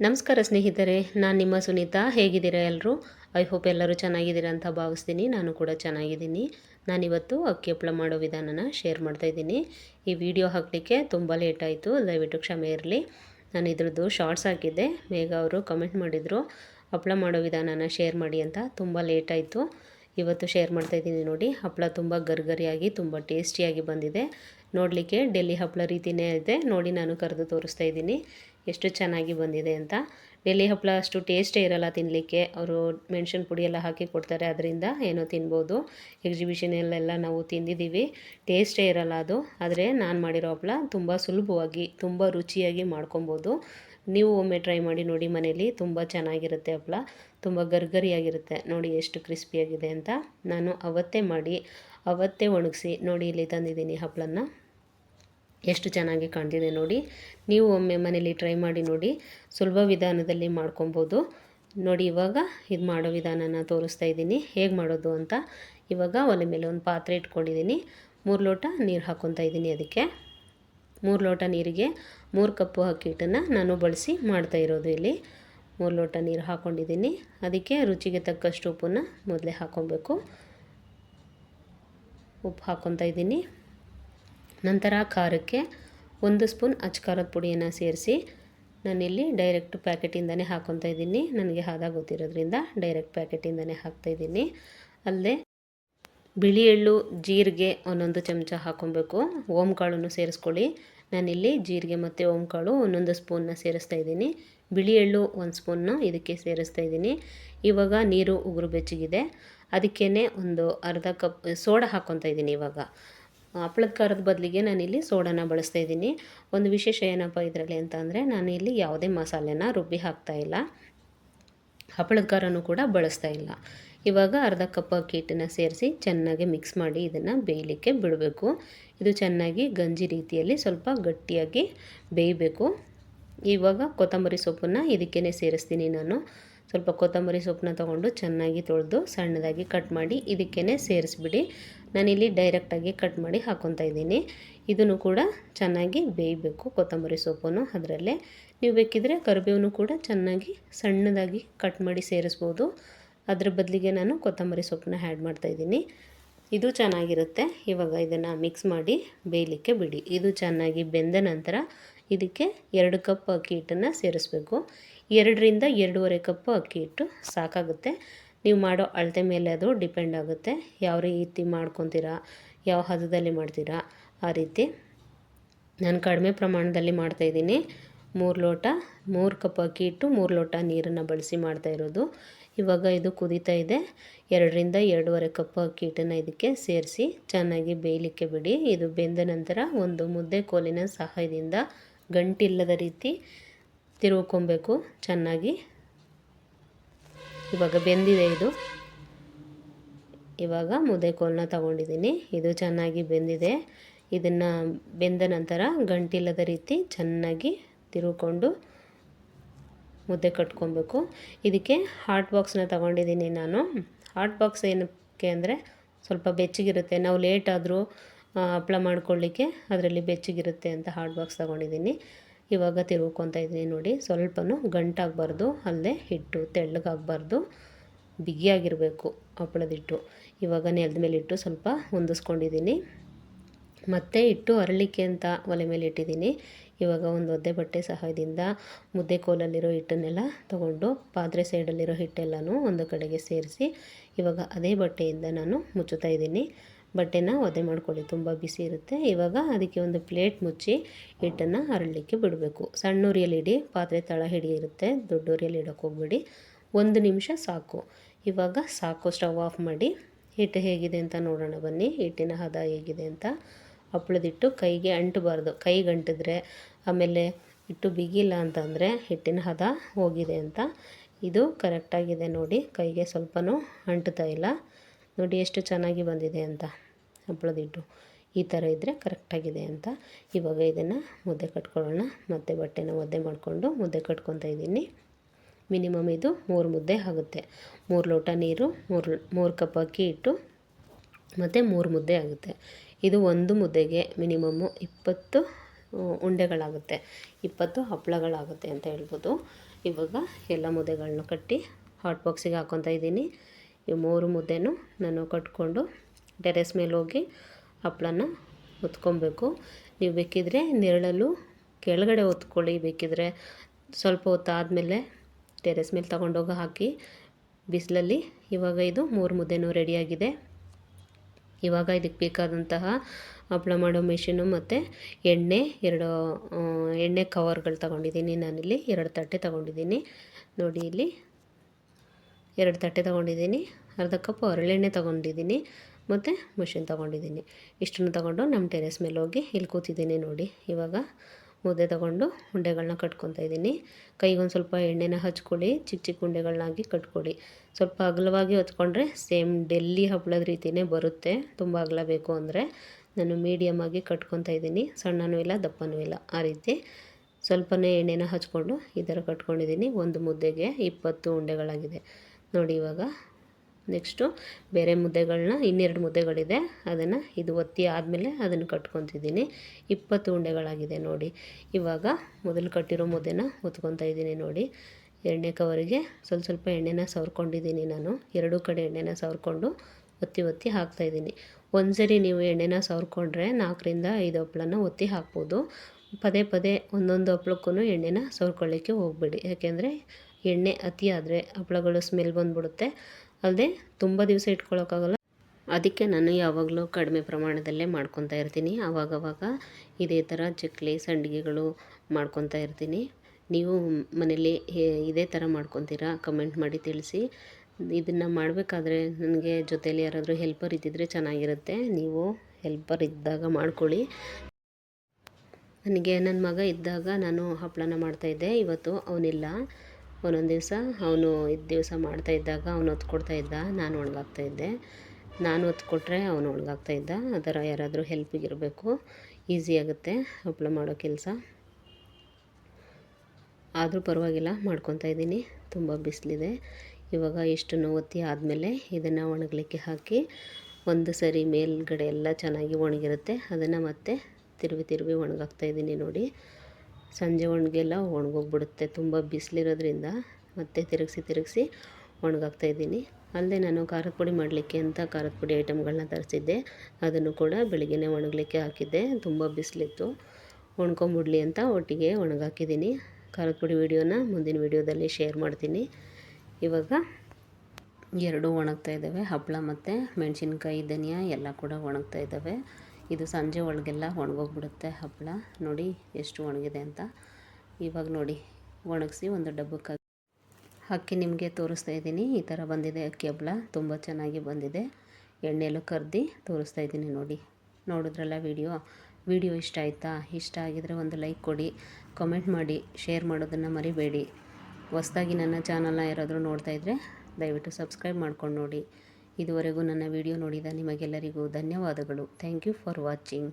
ನಮಸ್ಕಾರ ಸ್ನೇಹಿತರೆ, ನಾನು ನಿಮ್ಮ ಸುನೀತಾ. ಹೇಗಿದ್ದೀರಾ ಎಲ್ಲರೂ ಐ ಹೋಪ್ ಎಲ್ಲರೂ ಚೆನ್ನಾಗಿದ್ದೀರಾ ಅಂತ ಭಾವಿಸ್ತೀನಿ. ನಾನು ಕೂಡ ಚೆನ್ನಾಗಿದ್ದೀನಿ. ನಾನಿವತ್ತು ಅಕ್ಕಿ ಹಪ್ಪಳ ಮಾಡೋ ವಿಧಾನನ ಶೇರ್ ಮಾಡ್ತಾಯಿದ್ದೀನಿ ಈ ವಿಡಿಯೋ ಹಾಕಲಿಕ್ಕೆ ತುಂಬ ಲೇಟ್ ಆಯಿತು. ದಯವಿಟ್ಟು ಕ್ಷಮೆ ಇರಲಿ. ನಾನು ಇದ್ರದ್ದು ಶಾರ್ಟ್ಸ್ ಹಾಕಿದ್ದೆ. ಬೇಗ ಅವರು ಕಮೆಂಟ್ ಮಾಡಿದರು. ಹಪ್ಪಳ ಮಾಡೋ ವಿಧಾನನ ಶೇರ್ ಮಾಡಿ ಅಂತ ತುಂಬ ಲೇಟ್ ಆಯಿತು. ಇವತ್ತು ಶೇರ್ ಮಾಡ್ತಾಯಿದ್ದೀನಿ ನೋಡಿ. ಹಪ್ಪಳ ತುಂಬ ಗರ್ಗರಿಯಾಗಿ, ತುಂಬ ಟೇಸ್ಟಿಯಾಗಿ ಬಂದಿದೆ. ನೋಡಲಿಕ್ಕೆ ಡೆಲ್ಲಿ ಹಪ್ಪಳ ರೀತಿಯೇ ಇದೆ. ನೋಡಿ ನಾನು ಕರೆದು ತೋರಿಸ್ತಾ ಇದ್ದೀನಿ. ಎಷ್ಟು ಚೆನ್ನಾಗಿ ಬಂದಿದೆ ಅಂತ. ಡೆಲ್ಲಿ ಹಪ್ಪಳ ಅಷ್ಟು ಟೇಸ್ಟೇ ಇರಲ್ಲ ತಿನ್ನಲಿಕ್ಕೆ ಅವರು ಮೆಣಸಿನ ಪುಡಿ ಎಲ್ಲ ಹಾಕಿ ಕೊಡ್ತಾರೆ, ಅದರಿಂದ ಏನೋ ತಿನ್ಬೋದು. ಎಕ್ಸಿಬಿಷನಲ್ಲೆಲ್ಲ ನಾವು ತಿಂದಿದ್ದೀವಿ. ಟೇಸ್ಟೇ ಇರಲ್ಲ ಅದು. ಆದರೆ ನಾನು ಮಾಡಿರೋ ಹಪ್ಪಳ ತುಂಬ ಸುಲಭವಾಗಿ, ತುಂಬ ರುಚಿಯಾಗಿ ಮಾಡ್ಕೊಬೋದು. ನೀವು ಒಮ್ಮೆ ಟ್ರೈ ಮಾಡಿ ನೋಡಿ ಮನೇಲಿ ತುಂಬ ಚೆನ್ನಾಗಿರುತ್ತೆ ಹಪ್ಪಳ ತುಂಬ ಗರ್ಗರಿಯಾಗಿರುತ್ತೆ. ನೋಡಿ ಎಷ್ಟು ಕ್ರಿಸ್ಪಿಯಾಗಿದೆ ಅಂತ. ನಾನು ಅವತ್ತೇ ಮಾಡಿ, ಅವತ್ತೇ ಒಣಗಿಸಿ ನೋಡಿ ಇಲ್ಲಿ ತಂದಿದ್ದೀನಿ ಹಪ್ಪಳನ್ನ ಎಷ್ಟು ಚೆನ್ನಾಗಿ ಕಾಣ್ತಿದೆ ನೋಡಿ. ನೀವು ಒಮ್ಮೆ ಮನೇಲಿ ಟ್ರೈ ಮಾಡಿ ನೋಡಿ. ಸುಲಭ ವಿಧಾನದಲ್ಲಿ ಮಾಡ್ಕೊಬೋದು. ನೋಡಿ, ಇವಾಗ ಇದು ಮಾಡೋ ವಿಧಾನನ ತೋರಿಸ್ತಾ ಇದ್ದೀನಿ. ಹೇಗೆ ಮಾಡೋದು ಅಂತ. ಇವಾಗ ಒಲೆ ಮೇಲೆ ಒಂದು ಪಾತ್ರೆ ಇಟ್ಕೊಂಡಿದ್ದೀನಿ. ಮೂರು ಲೋಟ ನೀರು ಹಾಕ್ಕೊತಾ ಇದ್ದೀನಿ ಅದಕ್ಕೆ. ಮೂರು ಲೋಟ ನೀರಿಗೆ ಮೂರು ಕಪ್ಪು ಅಕ್ಕಿ ಹಿಟ್ಟನ್ನು ನಾನು ಬಳಸಿ ಮಾಡ್ತಾ ಇರೋದು ಇಲ್ಲಿ. ಮೂರು ಲೋಟ ನೀರು ಹಾಕ್ಕೊಂಡಿದ್ದೀನಿ ಅದಕ್ಕೆ ರುಚಿಗೆ ತಕ್ಕಷ್ಟು ಉಪ್ಪನ್ನು ಮೊದಲೇ ಹಾಕ್ಕೊಬೇಕು ಉಪ್ಪು ಹಾಕ್ಕೊತಾ ಇದ್ದೀನಿ. ನಂತರ ಖಾರಕ್ಕೆ ಒಂದು ಸ್ಪೂನ್ ಅಚ್ಕಾರದ ಪುಡಿಯನ್ನು ಸೇರಿಸಿ ನಾನಿಲ್ಲಿ ಡೈರೆಕ್ಟ್ ಪ್ಯಾಕೆಟಿಂದನೇ ಹಾಕ್ಕೊತಾ ಇದ್ದೀನಿ. ನನಗೆ ಹದ ಗೊತ್ತಿರೋದ್ರಿಂದ ಡೈರೆಕ್ಟ್ ಪ್ಯಾಕೆಟಿಂದನೇ ಹಾಕ್ತಾಯಿದ್ದೀನಿ ಅಲ್ಲದೆ ಬಿಳಿ ಎಳ್ಳು, ಜೀರಿಗೆ ಒಂದೊಂದು ಚಮಚ ಹಾಕ್ಕೊಬೇಕು ಓಮ್ ಕಾಳನ್ನು ಸೇರಿಸ್ಕೊಳ್ಳಿ. ನಾನಿಲ್ಲಿ ಜೀರಿಗೆ ಮತ್ತು ಓಂಕಾಳು ಕಾಳು ಒಂದೊಂದು ಸ್ಪೂನ್ನ ಸೇರಿಸ್ತಾ ಇದ್ದೀನಿ. ಬಿಳಿ ಎಳ್ಳು ಒಂದು ಸ್ಪೂನ್ನು ಇದಕ್ಕೆ ಸೇರಿಸ್ತಾ ಇದ್ದೀನಿ. ಇವಾಗ ನೀರು ಉಗುರು ಬೆಚ್ಚಗಿದೆ. ಅದಕ್ಕೇ ಒಂದು ಅರ್ಧ ಕಪ್, ಸೋಡಾ ಹಾಕ್ಕೊತಾ ಇದ್ದೀನಿ ಇವಾಗ. ಹಪ್ಳದ ಖಾರದ ಬದಲಿಗೆ ನಾನಿಲ್ಲಿ ಸೋಡಾನ ಬಳಸ್ತಾ ಇದ್ದೀನಿ. ಒಂದು ವಿಶೇಷ ಏನಪ್ಪ ಇದರಲ್ಲಿ ಅಂತ ಅಂದರೆ ಇಲ್ಲಿ ಯಾವುದೇ ಮಸಾಲೆನ ರುಬ್ಬಿ ಹಾಕ್ತಾ ಇಲ್ಲ. ಹಪ್ಪಳದ ಖಾರನೂ ಕೂಡ ಬಳಸ್ತಾ ಇಲ್ಲ. ಇವಾಗ ಅರ್ಧ ಕಪ್ ಅಕ್ಕಿ ಹಿಟ್ಟನ್ನು ಸೇರಿಸಿ ಚೆನ್ನಾಗಿ ಮಿಕ್ಸ್ ಮಾಡಿ ಇದನ್ನು ಬೇಯಲಿಕ್ಕೆ ಬಿಡಬೇಕು. ಇದು ಚೆನ್ನಾಗಿ ಗಂಜಿ ರೀತಿಯಲ್ಲಿ ಸ್ವಲ್ಪ ಗಟ್ಟಿಯಾಗಿ ಬೇಯಬೇಕು. ಇವಾಗ ಕೊತ್ತಂಬರಿ ಸೊಪ್ಪನ್ನು ಇದಕ್ಕೇ ಸೇರಿಸ್ತೀನಿ ನಾನು. ಸ್ವಲ್ಪ ಕೊತ್ತಂಬರಿ ಸೊಪ್ಪನ್ನ ತೊಗೊಂಡು ಚೆನ್ನಾಗಿ ತೊಳೆದು ಸಣ್ಣದಾಗಿ ಕಟ್ ಮಾಡಿ ಇದಕ್ಕೇ ಸೇರಿಸ್ಬಿಡಿ. ನಾನಿಲ್ಲಿ ಡೈರೆಕ್ಟಾಗಿ ಕಟ್ ಮಾಡಿ ಹಾಕೊತಾ ಇದ್ದೀನಿ. ಇದನ್ನು ಕೂಡ ಚೆನ್ನಾಗಿ ಬೇಯಬೇಕು ಕೊತ್ತಂಬರಿ ಸೊಪ್ಪನ್ನು ಅದರಲ್ಲೇ. ನೀವು ಬೇಕಿದ್ರೆ ಕರಿಬೇವನ್ನು ಕೂಡ ಚೆನ್ನಾಗಿ ಸಣ್ಣದಾಗಿ ಕಟ್ ಮಾಡಿ ಸೇರಿಸ್ಬೋದು. ಅದರ ಬದಲಿಗೆ ನಾನು ಕೊತ್ತಂಬರಿ ಸೊಪ್ಪನ್ನ ಆ್ಯಡ್ ಮಾಡ್ತಾಯಿದ್ದೀನಿ ಇದು ಚೆನ್ನಾಗಿರುತ್ತೆ. ಇವಾಗ ಇದನ್ನು ಮಿಕ್ಸ್ ಮಾಡಿ ಬೇಯಲಿಕ್ಕೆ ಬಿಡಿ. ಇದು ಚೆನ್ನಾಗಿ ಬೆಂದ ನಂತರ ಇದಕ್ಕೆ ಎರಡು ಕಪ್ ಅಕ್ಕಿ ಹಿಟ್ಟನ್ನು ಸೇರಿಸ್ಬೇಕು. ಎರಡರಿಂದ ಎರಡೂವರೆ ಕಪ್ಪು ಅಕ್ಕಿ ಹಿಟ್ಟು ಸಾಕಾಗುತ್ತೆ. ನೀವು ಮಾಡೋ ಅಳತೆ ಮೇಲೆ ಅದು ಡಿಪೆಂಡ್ ಆಗುತ್ತೆ. ಯಾವ ರೀತಿ ಮಾಡ್ಕೊತೀರಾ, ಯಾವ ಹದದಲ್ಲಿ ಮಾಡ್ತೀರಾ, ಆ ರೀತಿ. ನಾನು ಕಡಿಮೆ ಪ್ರಮಾಣದಲ್ಲಿ ಮಾಡ್ತಾಯಿದ್ದೀನಿ ಮೂರು ಲೋಟ, ಮೂರು ಕಪ್ ಅಕ್ಕಿ ಇಟ್ಟು ಮೂರು ಲೋಟ ನೀರನ್ನು ಬಳಸಿ ಮಾಡ್ತಾ ಇರೋದು. ಇವಾಗ ಇದು ಕುದೀತಾ ಇದೆ. ಎರಡರಿಂದ ಎರಡೂವರೆ ಕಪ್ ಅಕ್ಕಿ ಹಿಟ್ಟನ್ನು ಇದಕ್ಕೆ ಸೇರಿಸಿ ಚೆನ್ನಾಗಿ ಬೇಯಲಿಕ್ಕೆ ಬಿಡಿ. ಇದು ಬೆಂದ ನಂತರ ಒಂದು ಮುದ್ದೆ ಕೋಲಿನ ಸಹಾಯದಿಂದ ಗಂಟಿಲ್ಲದ ರೀತಿ ತಿರುವ್ಕೊಬೇಕು ಚೆನ್ನಾಗಿ. ಇವಾಗ ಬೆಂದಿದೆ ಇದು. ಇವಾಗ ಮುದ್ದೆ ಕೋಲನ್ನ ತಗೊಂಡಿದ್ದೀನಿ. ಇದು ಚೆನ್ನಾಗಿ ಬೆಂದಿದೆ. ಇದನ್ನು ಬೆಂದ ನಂತರ ಗಂಟಿಲ್ಲದ ರೀತಿ ಚೆನ್ನಾಗಿ ತಿರುಕೊಂಡು ಮುದ್ದೆ ಕಟ್ಕೊಬೇಕು. ಇದಕ್ಕೆ ಹಾಟ್ ಬಾಕ್ಸ್ನ ತಗೊಂಡಿದ್ದೀನಿ ನಾನು. ಹಾಟ್ ಬಾಕ್ಸ್ ಏನಕ್ಕೆ ಅಂದರೆ ಸ್ವಲ್ಪ ಬೆಚ್ಚಗಿರುತ್ತೆ. ನಾವು ಲೇಟ್ ಆದರೂ ಹಪ್ಳ ಮಾಡ್ಕೊಳ್ಳಿಕ್ಕೆ ಅದರಲ್ಲಿ ಬೆಚ್ಚಗಿರುತ್ತೆ ಅಂತ ಹಾಟ್ ಬಾಕ್ಸ್ ತಗೊಂಡಿದ್ದೀನಿ. ಇವಾಗ ತಿರುಗ್ಕೊತಾ ಇದ್ದೀನಿ ನೋಡಿ. ಸ್ವಲ್ಪನೂ ಗಂಟಾಗಬಾರ್ದು ಅಲ್ಲದೆ ಹಿಟ್ಟು ತೆಳ್ಳಗಾಗಬಾರ್ದು. ಬಿಗಿಯಾಗಿರಬೇಕು ಹಪ್ಪಳದ ಹಿಟ್ಟು ಇವಾಗ ನೆಲದ ಮೇಲೆ ಇಟ್ಟು ಸ್ವಲ್ಪ ಹೊಂದಿಸ್ಕೊಂಡಿದ್ದೀನಿ. ಮತ್ತೆ ಇಟ್ಟು ಅರಳಿಕೆ ಅಂತ ಒಲೆ ಮೇಲೆ ಇಟ್ಟಿದ್ದೀನಿ. ಇವಾಗ ಒಂದು ಒದ್ದೆ ಬಟ್ಟೆ ಸಹಾಯದಿಂದ ಮುದ್ದೆ ಕೋಲಲ್ಲಿರೋ ಹಿಟ್ಟನ್ನೆಲ್ಲ ತೊಗೊಂಡು ಪಾತ್ರೆ ಸೈಡಲ್ಲಿರೋ ಹಿಟ್ಟೆಲ್ಲನೂ ಒಂದು ಕಡೆಗೆ ಸೇರಿಸಿ ಇವಾಗ ಅದೇ ಬಟ್ಟೆಯಿಂದ ನಾನು ಮುಚ್ಚುತ್ತಾ ಇದ್ದೀನಿ. ಬಟ್ಟೆನ ಒದೆ ಮಾಡ್ಕೊಳ್ಳಿ, ತುಂಬ ಬಿಸಿ ಇರುತ್ತೆ. ಇವಾಗ ಅದಕ್ಕೆ ಒಂದು ಪ್ಲೇಟ್ ಮುಚ್ಚಿ ಹಿಟ್ಟನ್ನು ಅರಳಲಿಕ್ಕೆ ಬಿಡಬೇಕು. ಸಣ್ಣ ಉರಿಯಲ್ಲಿ ಇಡಿ, ಪಾತ್ರೆ ತಳ ಹಿಡಿಯಿರುತ್ತೆ ದೊಡ್ಡ ಉರಿಯಲ್ಲಿ ಇಡೋಕ್ಕೆ ಹೋಗ್ಬೇಡಿ. ಒಂದು ನಿಮಿಷ ಸಾಕು. ಇವಾಗ ಸಾಕು, ಸ್ಟವ್ ಆಫ್ ಮಾಡಿ. ಹಿಟ್ಟು ಹೇಗಿದೆ ಅಂತ ನೋಡೋಣ ಬನ್ನಿ. ಹಿಟ್ಟಿನ ಹದ ಹೇಗಿದೆ ಅಂತ ಹಪ್ಪಳದಿಟ್ಟು ಕೈಗೆ ಅಂಟಬಾರ್ದು. ಕೈಗೆ ಅಂಟಿದ್ರೆ ಆಮೇಲೆ ಹಿಟ್ಟು ಬಿಗಿಲ್ಲ ಅಂತಂದರೆ ಹಿಟ್ಟಿನ ಹದ ಹೋಗಿದೆ ಅಂತ. ಇದು ಕರೆಕ್ಟಾಗಿದೆ ನೋಡಿ. ಕೈಗೆ ಸ್ವಲ್ಪನೂ ಅಂಟುತ್ತಾ ಇಲ್ಲ. ನೋಡಿ ಎಷ್ಟು ಚೆನ್ನಾಗಿ ಬಂದಿದೆ ಅಂತ. ಹಪ್ಪಳದ ಹಿಟ್ಟು ಈ ಥರ ಇದ್ದರೆ ಕರೆಕ್ಟಾಗಿದೆ ಅಂತ. ಇವಾಗ ಇದನ್ನು ಮುದ್ದೆ ಕಟ್ಕೊಳ್ಳೋಣ. ಮತ್ತು ಬಟ್ಟೆನ ಒದ್ದೆ ಮಾಡಿಕೊಂಡು ಮುದ್ದೆ ಕಟ್ಕೊತಾ ಇದ್ದೀನಿ. ಮಿನಿಮಮ್ ಇದು ಮೂರು ಮುದ್ದೆ ಆಗುತ್ತೆ. ಮೂರು ಲೋಟ ನೀರು, ಮೂರು ಮೂರು ಕಪ್ ಅಕ್ಕಿ ಇಟ್ಟು ಮತ್ತು ಮೂರು ಮುದ್ದೆ ಆಗುತ್ತೆ. ಇದು ಒಂದು ಮುದ್ದೆಗೆ ಮಿನಿಮಮ್ಮು ಇಪ್ಪತ್ತು ಉಂಡೆಗಳಾಗುತ್ತೆ. ಇಪ್ಪತ್ತು ಹಪ್ಪಳಗಳಾಗುತ್ತೆ ಅಂತ ಹೇಳ್ಬೋದು. ಇವಾಗ ಎಲ್ಲ ಮುದ್ದೆಗಳನ್ನ ಕಟ್ಟಿ ಹಾಟ್ ಬಾಕ್ಸಿಗೆ ಹಾಕ್ಕೊತಾ ಇದ್ದೀನಿ. ಈ ಮೂರು ಮುದ್ದೆನೂ ನಾನು ಕಟ್ಕೊಂಡು ಟೆರೆಸ್ ಮೇಲೆ ಹೋಗಿ ಹಪ್ಪಳನ ಹೊತ್ಕೊಬೇಕು. ನೀವು ಬೇಕಿದ್ರೆ ನೆರಳಲ್ಲೂ ಕೆಳಗಡೆ ಹೊತ್ಕೊಳ್ಳಿ. ಬೇಕಿದ್ರೆ ಸ್ವಲ್ಪ ಹೊತ್ತಾದಮೇಲೆ ಟೆರೆಸ್ ಮೇಲೆ ತಗೊಂಡೋಗಿ ಹಾಕಿ ಬಿಸಿಲಲ್ಲಿ. ಇವಾಗ ಇದು ಮೂರು ಮುದ್ದೆನೂ ರೆಡಿಯಾಗಿದೆ. ಇವಾಗ ಇದಕ್ಕೆ ಬೇಕಾದಂತಹ ಹಪ್ಪಳ ಮಾಡೋ ಮೆಷಿನು ಮತ್ತು ಎಣ್ಣೆ, ಎರಡು ಎಣ್ಣೆ ಕವರ್ಗಳು ತಗೊಂಡಿದ್ದೀನಿ. ನಾನಿಲ್ಲಿ ಎರಡು ತಟ್ಟೆ ತಗೊಂಡಿದ್ದೀನಿ. ನೋಡಿ ಇಲ್ಲಿ ಎರಡು ತಟ್ಟೆ ತಗೊಂಡಿದ್ದೀನಿ. ಅರ್ಧ ಕಪ್ ಹರಳೆಣ್ಣೆ ತೊಗೊಂಡಿದ್ದೀನಿ. ಮತ್ತು ಮಷಿನ್ ತೊಗೊಂಡಿದ್ದೀನಿ. ಇಷ್ಟನ್ನು ತೊಗೊಂಡು ನಮ್ಮ ಟೆರೆಸ್ ಮೇಲೆ ಹೋಗಿ ಇಲ್ಲಿ ಕೂತಿದ್ದೀನಿ ನೋಡಿ. ಇವಾಗ ಮುದ್ದೆ ತೊಗೊಂಡು ಉಂಡೆಗಳನ್ನ ಕಟ್ಕೊತಾ ಇದ್ದೀನಿ. ಕೈಗೊಂದು ಸ್ವಲ್ಪ ಎಣ್ಣೆನ ಹಚ್ಕೊಳ್ಳಿ, ಚಿಕ್ಕ ಚಿಕ್ಕ ಉಂಡೆಗಳನ್ನಾಗಿ ಕಟ್ಕೊಳ್ಳಿ. ಸ್ವಲ್ಪ ಅಗಲವಾಗಿ ಹೊತ್ಕೊಂಡ್ರೆ ಸೇಮ್ ಡೆಲ್ಲಿ ಹಪ್ಪಳದ ರೀತಿಯೇ ಬರುತ್ತೆ. ತುಂಬ ಅಗಲ ಬೇಕು ಅಂದರೆ ನಾನು ಮೀಡಿಯಮಾಗಿ ಕಟ್ಕೊತಾ ಇದ್ದೀನಿ. ಸಣ್ಣನೂ ಇಲ್ಲ, ದಪ್ಪನೂ ಇಲ್ಲ. ಆ ರೀತಿ ಸ್ವಲ್ಪನೇ ಎಣ್ಣೆನ ಹಚ್ಕೊಂಡು ಈ ಥರ ಕಟ್ಕೊಂಡಿದ್ದೀನಿ. ಒಂದು ಮುದ್ದೆಗೆ ಇಪ್ಪತ್ತು ಉಂಡೆಗಳಾಗಿದೆ. ನೋಡಿ ಇವಾಗ ನೆಕ್ಸ್ಟು ಬೇರೆ ಮುದ್ದೆಗಳನ್ನ, ಇನ್ನೆರಡು ಮುದ್ದೆಗಳಿದೆ, ಅದನ್ನು ಇದು ಒತ್ತಿ ಆದಮೇಲೆ ಅದನ್ನು ಕಟ್ಕೊತಿದ್ದೀನಿ. ಇಪ್ಪತ್ತು ಉಂಡೆಗಳಾಗಿದೆ ನೋಡಿ. ಇವಾಗ ಮೊದಲು ಕಟ್ಟಿರೋ ಮುದ್ದೆನ ಒತ್ಕೊತಾ ಇದ್ದೀನಿ ನೋಡಿ. ಎಣ್ಣೆ ಕವರಿಗೆ ಸ್ವಲ್ಪ ಸ್ವಲ್ಪ ಎಣ್ಣೆನ ಸವರ್ಕೊಂಡಿದ್ದೀನಿ ನಾನು. ಎರಡೂ ಕಡೆ ಎಣ್ಣೆನ ಸವರ್ಕೊಂಡು ಒತ್ತಿ ಒತ್ತಿ ಹಾಕ್ತಾಯಿದ್ದೀನಿ ಒಂದ್ಸರಿ ನೀವು ಎಣ್ಣೆನ ಸವರ್ಕೊಂಡ್ರೆ ನಾಲ್ಕರಿಂದ ಐದು ಹಪ್ಳನ ಒತ್ತಿ ಹಾಕ್ಬೋದು. ಪದೇ ಪದೇ ಒಂದೊಂದು ಹಪ್ಳಕ್ಕೂ ಎಣ್ಣೆನ ಸವರ್ಕೊಳ್ಳಿಕ್ಕೆ ಹೋಗಬೇಡಿ. ಯಾಕೆಂದರೆ ಎಣ್ಣೆ ಅತಿಯಾದರೆ ಹಪ್ಪಳಗಳು ಸ್ಮೆಲ್ ಬಂದುಬಿಡುತ್ತೆ. ಅಲ್ಲದೆ ತುಂಬ ದಿವಸ ಇಟ್ಕೊಳ್ಳೋಕ್ಕಾಗಲ್ಲ ಅದಕ್ಕೆ ನಾನು ಯಾವಾಗಲೂ ಕಡಿಮೆ ಪ್ರಮಾಣದಲ್ಲೇ ಮಾಡ್ಕೊತಾ ಇರ್ತೀನಿ. ಆವಾಗವಾಗ ಇದೇ ಥರ ಚಕ್ಲಿ, ಸಂಡಿಗೆಗಳು ಮಾಡ್ಕೊತಾ ಇರ್ತೀನಿ. ನೀವು ಮನೇಲಿ ಇದೇ ಥರ ಮಾಡ್ಕೊತೀರಾ? ಕಮೆಂಟ್ ಮಾಡಿ ತಿಳಿಸಿ. ಇದನ್ನು ಮಾಡಬೇಕಾದ್ರೆ ನನಗೆ ಜೊತೇಲಿ ಯಾರಾದರೂ ಹೆಲ್ಪರ್ ಇದ್ದಿದ್ರೆ ಚೆನ್ನಾಗಿರುತ್ತೆ. ನೀವು ಹೆಲ್ಪರ್ ಇದ್ದಾಗ ಮಾಡ್ಕೊಳ್ಳಿ. ನನಗೆ ನನ್ನ ಮಗ ಇದ್ದಾಗ ನಾನು ಹಪ್ಪಳನ ಮಾಡ್ತಾಯಿದ್ದೆ ಇವತ್ತು ಅವನಿಲ್ಲ. ಒಂದೊಂದು ದಿವಸ ಅವನು ಇದು ದಿವಸ ಮಾಡ್ತಾ ಇದ್ದಾಗ ಅವನು ಹೊತ್ಕೊಡ್ತಾ ಇದ್ದ, ನಾನು ಒಣಗಾಕ್ತಾಯಿದ್ದೆ ನಾನು ಹೊತ್ಕೊಟ್ರೆ ಅವನು ಒಣಗಾಕ್ತಾ ಇದ್ದ. ಆ ಥರ ಯಾರಾದರೂ ಹೆಲ್ಪಿಗೆ ಇರಬೇಕು ಈಸಿ ಆಗುತ್ತೆ ಹಪ್ಪಳ ಮಾಡೋ ಕೆಲಸ. ಆದರೂ ಪರವಾಗಿಲ್ಲ, ಮಾಡ್ಕೊತಾ ಇದ್ದೀನಿ. ತುಂಬ ಬಿಸಿಲಿದೆ. ಇವಾಗ ಇಷ್ಟು ಒತ್ತಿ ಆದಮೇಲೆ ಇದನ್ನು ಒಣಗಲಿಕ್ಕೆ ಹಾಕಿ ಒಂದು ಸರಿ ಮೇಲ್ಗಡೆ ಎಲ್ಲ ಚೆನ್ನಾಗಿ ಒಣಗಿರುತ್ತೆ. ಅದನ್ನು ಮತ್ತೆ ತಿರುವಿ ತಿರುವಿ ಒಣಗಾಗ್ತಾ ಇದ್ದೀನಿ ನೋಡಿ. ಸಂಜೆ ಒಣಗೆಲ್ಲ ಒಣಗೋಗ್ಬಿಡುತ್ತೆ. ತುಂಬ ಬಿಸಿಲಿರೋದ್ರಿಂದ ಮತ್ತೆ ತಿರುಗಿಸಿ ತಿರುಗಿಸಿ ಒಣಗಾಕ್ತಾಯಿದ್ದೀನಿ ಅಲ್ಲದೆ ನಾನು ಖಾರದ ಪುಡಿ ಮಾಡಲಿಕ್ಕೆ ಅಂತ ಖಾರದ ಪುಡಿ ಐಟಮ್ಗಳನ್ನ ತರಿಸಿದ್ದೆ. ಅದನ್ನು ಕೂಡ ಬೆಳಗ್ಗೆನೇ ಒಣಗಲಿಕ್ಕೆ ಹಾಕಿದ್ದೆ. ತುಂಬ ಬಿಸಿಲಿತ್ತು. ಒಣ್ಕೊಂಬಿಡ್ಲಿ ಅಂತ ಒಟ್ಟಿಗೆ ಒಣಗಾಕಿದ್ದೀನಿ. ಖಾರದ ಪುಡಿ ವೀಡಿಯೋನ ಮುಂದಿನ ವೀಡಿಯೋದಲ್ಲಿ ಶೇರ್ ಮಾಡ್ತೀನಿ. ಇವಾಗ ಎರಡೂ ಒಣಗ್ತಾ ಇದ್ದಾವೆ. ಹಪ್ಪಳ ಮತ್ತು ಮೆಣಸಿನ್ಕಾಯಿ, ಧನಿಯಾ ಎಲ್ಲ ಕೂಡ ಒಣಗ್ತಾ ಇದ್ದಾವೆ. ಇದು ಸಂಜೆ ಒಳಗೆಲ್ಲ ಒಣಗೋಗ್ಬಿಡುತ್ತೆ ಹಪ್ಪಳ. ನೋಡಿ ಎಷ್ಟು ಒಣಗಿದೆ ಅಂತ. ಇವಾಗ ನೋಡಿ, ಒಣಗಿಸಿ ಒಂದು ಡಬ್ಬಕ್ಕೆ ಅಕ್ಕಿ ನಿಮಗೆ ತೋರಿಸ್ತಾ ಇದ್ದೀನಿ. ಈ ಥರ ಬಂದಿದೆ ಅಕ್ಕಿ ಹಪ್ಪಳ. ತುಂಬ ಚೆನ್ನಾಗಿ ಬಂದಿದೆ. ಎಣ್ಣೆಯಲ್ಲೂ ಕರ್ದು ತೋರಿಸ್ತಾ ಇದ್ದೀನಿ ನೋಡಿ. ನೋಡಿದ್ರಲ್ಲ ವಿಡಿಯೋ? ವಿಡಿಯೋ ಇಷ್ಟ ಆಯಿತಾ? ಇಷ್ಟ ಆಗಿದರೆ ಒಂದು ಲೈಕ್ ಕೊಡಿ, ಕಮೆಂಟ್ ಮಾಡಿ, ಶೇರ್ ಮಾಡೋದನ್ನು ಮರಿಬೇಡಿ. ಹೊಸ್ದಾಗಿ ನನ್ನ ಚಾನಲ್ನ ಯಾರಾದರೂ ನೋಡ್ತಾ ಇದ್ದರೆ ದಯವಿಟ್ಟು ಸಬ್ಸ್ಕ್ರೈಬ್ ಮಾಡ್ಕೊಂಡು ನೋಡಿ. ಇದುವರೆಗೂ ನನ್ನ ವಿಡಿಯೋ ನೋಡಿದ ನಿಮಗೆಲ್ಲರಿಗೂ ಧನ್ಯವಾದಗಳು. Thank you for watching